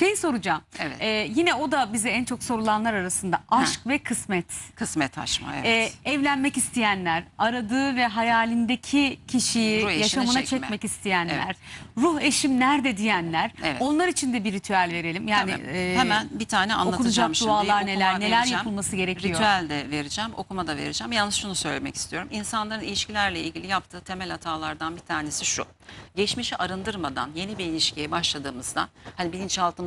Şey soracağım. Evet. Ee, yine o da bize en çok sorulanlar arasında aşk ve kısmet. Kısmet açma evet. Ee, evlenmek isteyenler, aradığı ve hayalindeki kişiyi Ruh yaşamına çekme. çekmek isteyenler, Evet. ruh eşim nerede diyenler, Evet. onlar için de bir ritüel verelim. Yani Tabii. e, hemen bir tane anlatacağım okunacak şimdi. dualar neler, neler vereceğim. yapılması gerekiyor. Ritüel de vereceğim, okuma da vereceğim. Yalnız şunu söylemek istiyorum. İnsanların ilişkilerle ilgili yaptığı temel hatalardan bir tanesi şu. Geçmişi arındırmadan yeni bir ilişkiye başladığımızda hani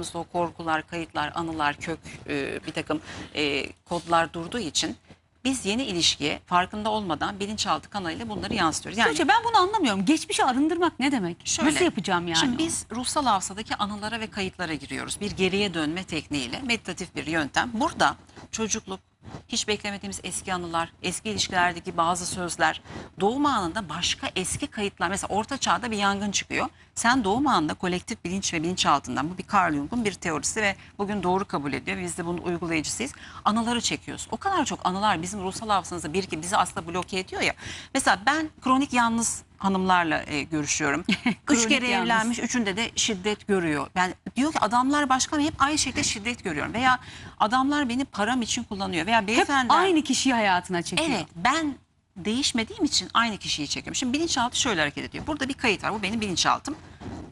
bilinçaltımızda o korkular, kayıtlar, anılar, kök e, bir takım e, kodlar durduğu için biz yeni ilişkiye farkında olmadan bilinçaltı kanalıyla bunları yansıtıyoruz. Yani Tuğçe, ben bunu anlamıyorum. Geçmişi arındırmak ne demek? Şöyle, Nasıl yapacağım yani? Şimdi biz ruhsal hafızadaki anılara ve kayıtlara giriyoruz. Bir geriye dönme tekniğiyle meditatif bir yöntem. Burada çocukluk, hiç beklemediğimiz eski anılar, eski ilişkilerdeki bazı sözler, doğum anında başka eski kayıtlar. Mesela orta çağda bir yangın çıkıyor. Sen doğum anında kolektif bilinç ve bilinçaltından bu bir Carl Jung'un bir teorisi ve bugün doğru kabul ediyor. Biz de bunun uygulayıcısıyız. Anıları çekiyoruz. O kadar çok anılar bizim ruhsal hafızamızda bir ki bizi aslında bloke ediyor ya. Mesela ben kronik yalnız hanımlarla e, görüşüyorum. Üç Kronik kere yalnız. evlenmiş, üçünde de şiddet görüyor. Yani diyor ki adamlar başka hep aynı şekilde şiddet görüyorum. Veya adamlar beni param için kullanıyor. Veya Hep beyefendi aynı kişiyi hayatına çekiyor. Evet ben değişmediğim için aynı kişiyi çekiyorum. Şimdi bilinçaltı şöyle hareket ediyor. Burada bir kayıt var. Bu benim bilinçaltım.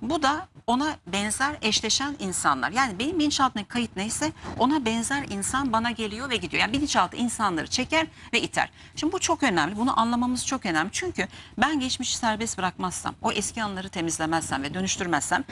Bu da ona benzer eşleşen insanlar. Yani benim bilinçaltındaki kayıt neyse ona benzer insan bana geliyor ve gidiyor. Yani bilinçaltı insanları çeker ve iter. Şimdi bu çok önemli. Bunu anlamamız çok önemli. Çünkü ben geçmişi serbest bırakmazsam, o eski anları temizlemezsem ve dönüştürmezsem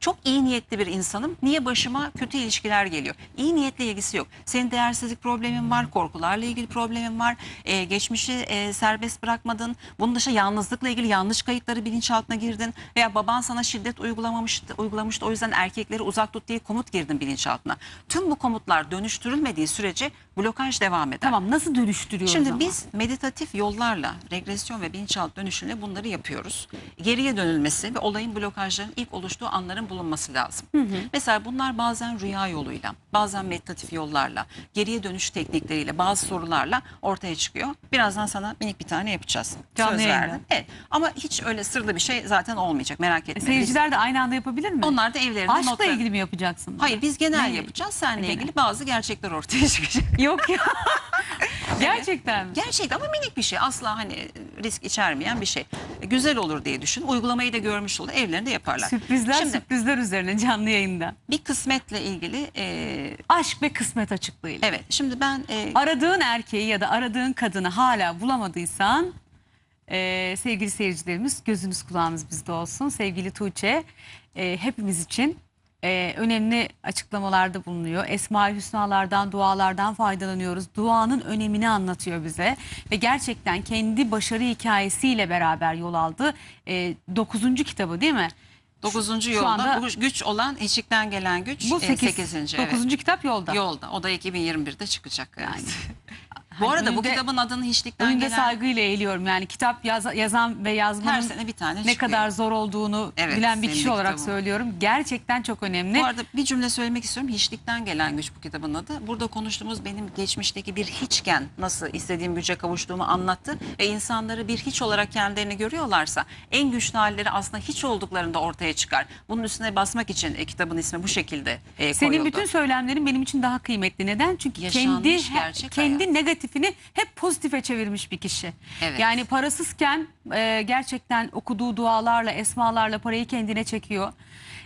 çok iyi niyetli bir insanım. Niye başıma kötü ilişkiler geliyor? İyi niyetle ilgisi yok. Senin değersizlik problemin var, korkularla ilgili problemin var. Ee, geçmişi e, serbest bırakmadın. Bunun dışında yalnızlıkla ilgili yanlış kayıtları bilinçaltına girdin. Veya baban sana şiddet uygulamamıştı, uygulamıştı. O yüzden erkekleri uzak tut diye komut girdin bilinçaltına. Tüm bu komutlar dönüştürülmediği sürece blokaj devam eder. Tamam nasıl dönüştürüyoruz Şimdi ama? biz meditatif yollarla regresyon ve bilinçaltı dönüşümle bunları yapıyoruz. Geriye dönülmesi ve olayın blokajların ilk oluştuğu anların bulunması lazım. Mesela bunlar bazen rüya yoluyla, bazen meditatif yollarla, geriye dönüş teknikleriyle, bazı sorularla ortaya çıkıyor. Birazdan sana minik bir tane yapacağız. Canlı Söz yayında. verdim. Evet. Ama hiç öyle sırlı bir şey zaten olmayacak merak etme. Seyirciler de aynı anda yapabilir mi? Onlar da evlerinde Aşkla notları- ilgili mi yapacaksın? Hayır biz genel Ne? yapacağız. Seninle Genel. ilgili bazı gerçekler ortaya çıkacak. Yok ya. Gerçekten mi? Gerçekten ama minik bir şey. Asla hani risk içermeyen bir şey. Güzel olur diye düşün. Uygulamayı da görmüş olur. Evlerinde yaparlar. Sürprizler Şimdi sürprizler üzerine canlı yayında. bir kısmetle ilgili e, Aşk ve kısmet açıklığıyla. evet şimdi ben e, Aradığın erkeği ya da aradığın kadını hala bulamadıysan e, sevgili seyircilerimiz gözünüz kulağınız bizde olsun. Sevgili Tuğçe e, hepimiz için e, önemli açıklamalarda bulunuyor. Esma-ı Hüsnalardan, dualardan faydalanıyoruz. Duanın önemini anlatıyor bize. Ve gerçekten kendi başarı hikayesiyle beraber yol aldı. E, 9. kitabı değil mi? 9. şu yolda anda- bu güç olan hiçlikten gelen güç Bu e, 8. 8. 9. evet. kitap yolda. Yolda. O da 2021'de çıkacak. Yani. bu arada bu önünde- kitabın adını hiçlikten Önünde gelen saygıyla eğiliyorum. Yani kitap yaz- yazan ve yazmanın her sene bir tane ne çıkıyor. kadar zor olduğunu Evet, bilen bir senin kişi de olarak kitabın. söylüyorum. Gerçekten çok önemli. Bu arada bir cümle söylemek istiyorum. Hiçlikten gelen güç bu kitabın adı. Burada konuştuğumuz benim geçmişteki bir hiçken nasıl istediğim güce kavuştuğumu anlattı. Ve insanları bir hiç olarak kendilerini görüyorlarsa en güçlü halleri aslında hiç olduklarında ortaya çıkar. Bunun üstüne basmak için e, kitabın ismi bu şekilde e, Senin koyuldu. bütün söylemlerin benim için daha kıymetli. Neden? Çünkü Yaşanmış kendi gerçek kendi hayat. Negatifini hep pozitife çevirmiş bir kişi. Evet. Yani parasızken e, gerçekten okuduğu dualarla, esmalarla parayı kendine çekiyor.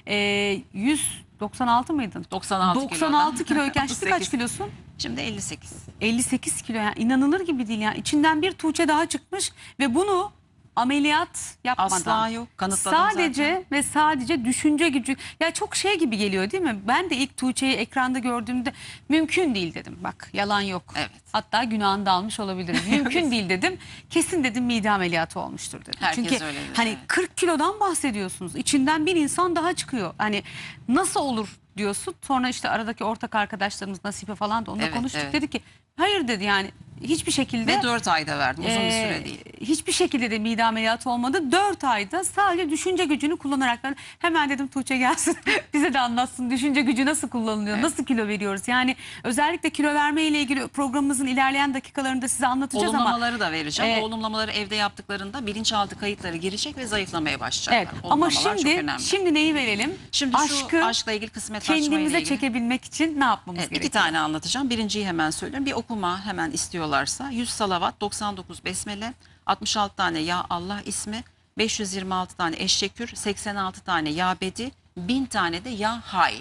E, 196 mıydın? 96 96 kilodan. kiloyken şimdi kaç 38. kilosun? Şimdi 58. 58 kilo yani inanılır gibi değil yani içinden bir Tuğçe daha çıkmış ve bunu ameliyat yapmadan Asla yok. Kanıtladım sadece zaten. ve sadece düşünce gücü ya çok şey gibi geliyor değil mi? Ben de ilk Tuğçe'yi ekranda gördüğümde mümkün değil dedim. Bak yalan yok. Evet. Hatta günahını da almış olabilirim. Mümkün değil dedim. Kesin dedim mide ameliyatı olmuştur dedim. Herkes Çünkü öyle dedi, hani evet. 40 kilodan bahsediyorsunuz. İçinden bir insan daha çıkıyor. Hani nasıl olur diyorsun. Sonra işte aradaki ortak arkadaşlarımız Nasibe falan da onunla Evet, konuştuk. evet. Dedi ki Hayır dedi yani hiçbir şekilde. Ve 4 ayda verdim. Uzun bir Ee, süre değil. Hiçbir şekilde de mide ameliyatı olmadı. 4 ayda sadece düşünce gücünü kullanarak ben hemen dedim Tuğçe gelsin bize de anlatsın düşünce gücü nasıl kullanılıyor, Evet. nasıl kilo veriyoruz. Yani özellikle kilo verme ile ilgili programımızın ilerleyen dakikalarında size anlatacağız ama Olumlamaları da vereceğim. Ee, o olumlamaları evde yaptıklarında bilinçaltı kayıtları girecek ve zayıflamaya başlayacaklar. evet ama Olumlamalar çok şimdi önemli. şimdi neyi verelim? Şimdi şu aşkla ilgili kısmet kendimize ilgili. çekebilmek için ne yapmamız Evet, iki gerekiyor? tane anlatacağım. Birinciyi hemen söylüyorum. Bir okuma hemen istiyorlarsa 100 salavat, 99 besmele, 66 tane ya Allah ismi, 526 tane eşşekür, 86 tane ya bedi, 1000 tane de ya hay.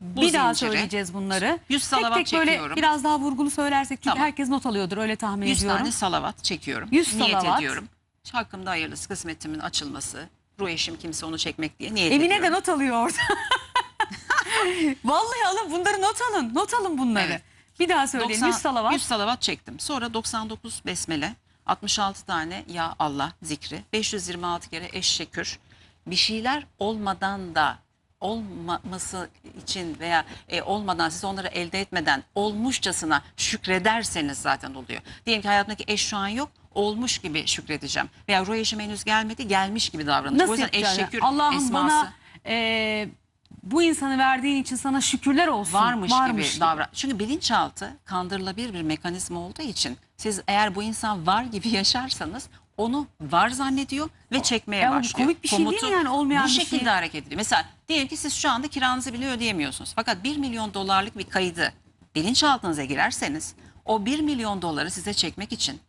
Bu bir daha zinciri. söyleyeceğiz bunları. Yüz tek salavat tek böyle çekiyorum. biraz daha vurgulu söylersek çünkü Tamam. herkes not alıyordur öyle tahmin 100 ediyorum. tane salavat çekiyorum. 100 niyet salavat. ediyorum. Hakkımda hayırlısı kısmetimin açılması. Ruh eşim kimse onu çekmek diye niyet Emine ediyorum. de not alıyor orada. Vallahi alın bunları not alın. Not alın bunları. Evet. Bir daha söyleyin. 90 100 salavat. 100 salavat çektim. Sonra 99 besmele, 66 tane ya Allah zikri, 526 kere eşşekür. Bir şeyler olmadan da olmaması için veya e, olmadan siz onları elde etmeden olmuşçasına şükrederseniz zaten oluyor. Diyelim ki hayatımdaki eş şu an yok olmuş gibi şükredeceğim. Veya ruh eşim henüz gelmedi gelmiş gibi davranacağım. O Nasıl yüzden eşşekür Allah'ım esması. bana e, bu insanı verdiğin için sana şükürler olsun. varmış, gibi davran. Çünkü bilinçaltı kandırılabilir bir mekanizma olduğu için siz eğer bu insan var gibi yaşarsanız onu var zannediyor ve çekmeye Ya başlıyor. komik bir şey değil yani? Olmayan bu bir şekilde şey. hareket ediyor. Mesela diyelim ki siz şu anda kiranızı bile ödeyemiyorsunuz. Fakat 1 milyon dolarlık bir kaydı bilinçaltınıza girerseniz o 1 milyon doları size çekmek için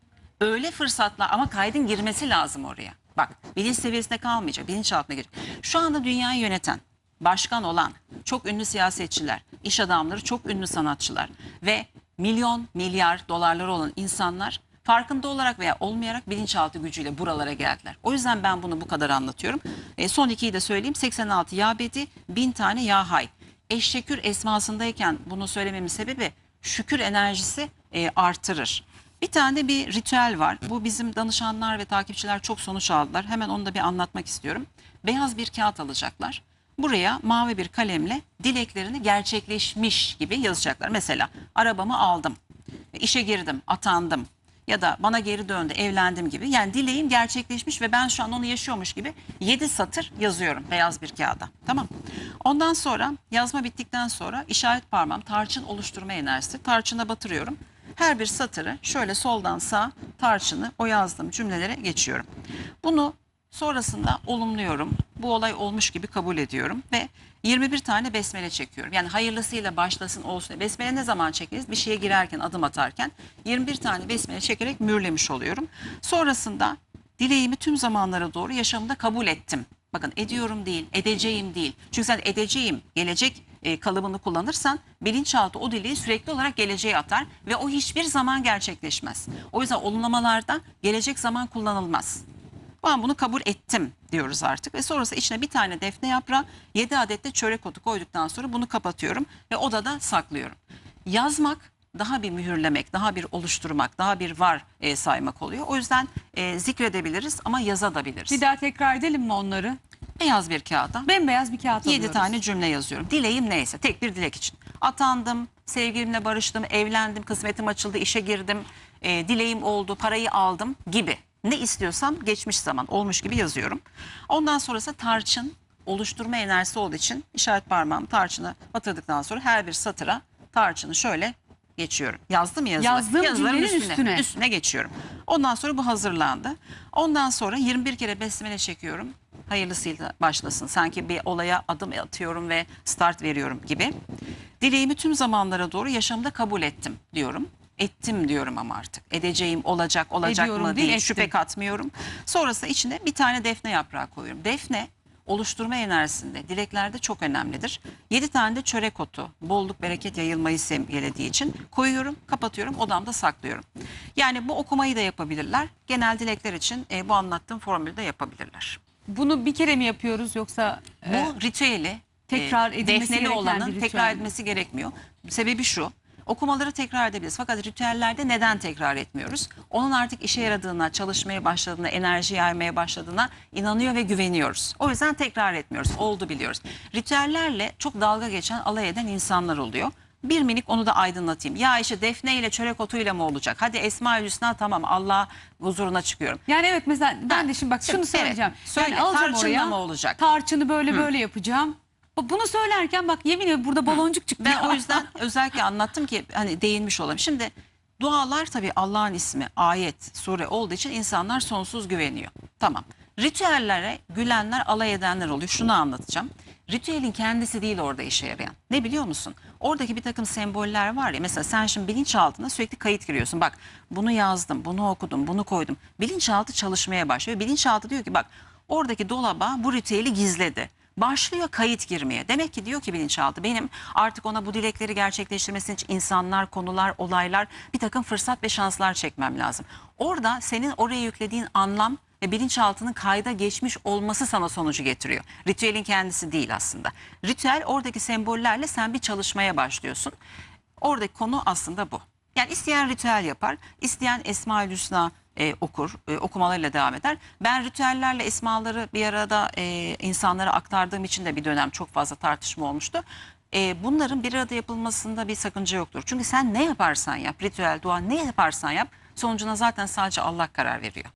öyle fırsatlar ama kaydın girmesi lazım oraya. Bak bilinç seviyesinde kalmayacak bilinçaltına girecek. Şu anda dünyayı yöneten başkan olan çok ünlü siyasetçiler, iş adamları, çok ünlü sanatçılar ve milyon milyar dolarları olan insanlar farkında olarak veya olmayarak bilinçaltı gücüyle buralara geldiler. O yüzden ben bunu bu kadar anlatıyorum. E, son ikiyi de söyleyeyim. 86 Yabedi, 1000 tane Yahay. Eşşekür esmasındayken bunu söylememin sebebi şükür enerjisi e, artırır. Bir tane bir ritüel var. Bu bizim danışanlar ve takipçiler çok sonuç aldılar. Hemen onu da bir anlatmak istiyorum. Beyaz bir kağıt alacaklar. Buraya mavi bir kalemle dileklerini gerçekleşmiş gibi yazacaklar. Mesela arabamı aldım, işe girdim, atandım ya da bana geri döndü, evlendim gibi. Yani dileğim gerçekleşmiş ve ben şu an onu yaşıyormuş gibi 7 satır yazıyorum beyaz bir kağıda. Tamam. Ondan sonra yazma bittikten sonra işaret parmağım tarçın oluşturma enerjisi. Tarçına batırıyorum. Her bir satırı şöyle soldan sağ tarçını o yazdığım cümlelere geçiyorum. Bunu sonrasında olumluyorum. Bu olay olmuş gibi kabul ediyorum ve 21 tane besmele çekiyorum. Yani hayırlısıyla başlasın olsun. Besmele ne zaman çekeriz? Bir şeye girerken, adım atarken 21 tane besmele çekerek mühürlemiş oluyorum. Sonrasında dileğimi tüm zamanlara doğru yaşamımda kabul ettim. Bakın ediyorum değil, edeceğim değil. Çünkü sen edeceğim, gelecek e, kalıbını kullanırsan bilinçaltı o dileği sürekli olarak geleceğe atar ve o hiçbir zaman gerçekleşmez. O yüzden olumlamalarda gelecek zaman kullanılmaz. Ben bunu kabul ettim diyoruz artık ve sonrası içine bir tane defne yaprağı 7 adet de çörek otu koyduktan sonra bunu kapatıyorum ve odada saklıyorum. Yazmak daha bir mühürlemek, daha bir oluşturmak, daha bir var e, saymak oluyor. O yüzden e, zikredebiliriz ama yazabiliriz. Bir daha tekrar edelim mi onları? Beyaz bir kağıda Bembeyaz bir kağıt 7 alıyoruz. tane cümle yazıyorum. Dileğim neyse tek bir dilek için. Atandım, sevgilimle barıştım, evlendim, kısmetim açıldı, işe girdim, e, dileğim oldu, parayı aldım gibi. Ne istiyorsam geçmiş zaman olmuş gibi yazıyorum. Ondan sonrası tarçın oluşturma enerjisi olduğu için işaret parmağım tarçını batırdıktan sonra her bir satıra tarçını şöyle geçiyorum. Yazdım yazıları. Yazdığım Yazıların üstüne, üstüne. üstüne geçiyorum. Ondan sonra bu hazırlandı. Ondan sonra 21 kere besmele çekiyorum. Hayırlısıyla başlasın. Sanki bir olaya adım atıyorum ve start veriyorum gibi. Dileğimi tüm zamanlara doğru yaşamda kabul ettim diyorum. Ettim diyorum ama artık. Edeceğim, olacak, olacak Ediyorum mı değil, değil, ettim. şüphe katmıyorum. Sonrasında içine bir tane defne yaprağı koyuyorum. Defne oluşturma enerjisinde dileklerde çok önemlidir. 7 tane de çörek otu bolluk bereket yayılmayı simgelediği için koyuyorum, kapatıyorum, odamda saklıyorum. Yani bu okumayı da yapabilirler. Genel dilekler için e, bu anlattığım formülde yapabilirler. Bunu bir kere mi yapıyoruz yoksa e, Bu ritüeli tekrar e, edilmesi defneli gereken olanın ritüel tekrar mi? edilmesi gerekmiyor. Sebebi şu. Okumaları tekrar edebiliriz. Fakat ritüellerde neden tekrar etmiyoruz? Onun artık işe yaradığına, çalışmaya başladığına, enerji yaymaya başladığına inanıyor ve güveniyoruz. O yüzden tekrar etmiyoruz. Oldu biliyoruz. Ritüellerle çok dalga geçen, alay eden insanlar oluyor. bir minik onu da aydınlatayım. Ya işte defne ile çörek otuyla mı olacak? Hadi Esma-ül Hüsna tamam Allah huzuruna çıkıyorum. Yani evet mesela ben de şimdi bak şunu söyleyeceğim. Söyle, yani alacağım tarçınla oraya. mı olacak? Tarçını böyle böyle yapacağım. Bu- Bunu söylerken bak yemin ediyorum burada baloncuk çıktı. Ben o yüzden özellikle anlattım ki hani değinmiş olayım. Şimdi dualar tabii Allah'ın ismi, ayet, sure olduğu için insanlar sonsuz güveniyor. Tamam. Ritüellere gülenler, alay edenler oluyor. Şunu anlatacağım. Ritüelin kendisi değil orada işe yarayan. Ne biliyor musun? Oradaki bir takım semboller var ya. Mesela sen şimdi bilinçaltına sürekli kayıt giriyorsun. Bak bunu yazdım, bunu okudum, bunu koydum. Bilinçaltı çalışmaya başlıyor. Bilinçaltı diyor ki bak oradaki dolaba bu ritüeli gizledi başlıyor kayıt girmeye. Demek ki diyor ki bilinçaltı benim artık ona bu dilekleri gerçekleştirmesi için insanlar, konular, olaylar bir takım fırsat ve şanslar çekmem lazım. Orada senin oraya yüklediğin anlam ve bilinçaltının kayda geçmiş olması sana sonucu getiriyor. Ritüelin kendisi değil aslında. Ritüel oradaki sembollerle sen bir çalışmaya başlıyorsun. Oradaki konu aslında bu. Yani isteyen ritüel yapar, isteyen Esma-ül Hüsna e, okur, e, okumalarıyla devam eder. Ben ritüellerle esmaları bir arada e, insanlara aktardığım için de bir dönem çok fazla tartışma olmuştu. E, bunların bir arada yapılmasında bir sakınca yoktur. Çünkü sen ne yaparsan yap, ritüel, dua ne yaparsan yap, sonucuna zaten sadece Allah karar veriyor.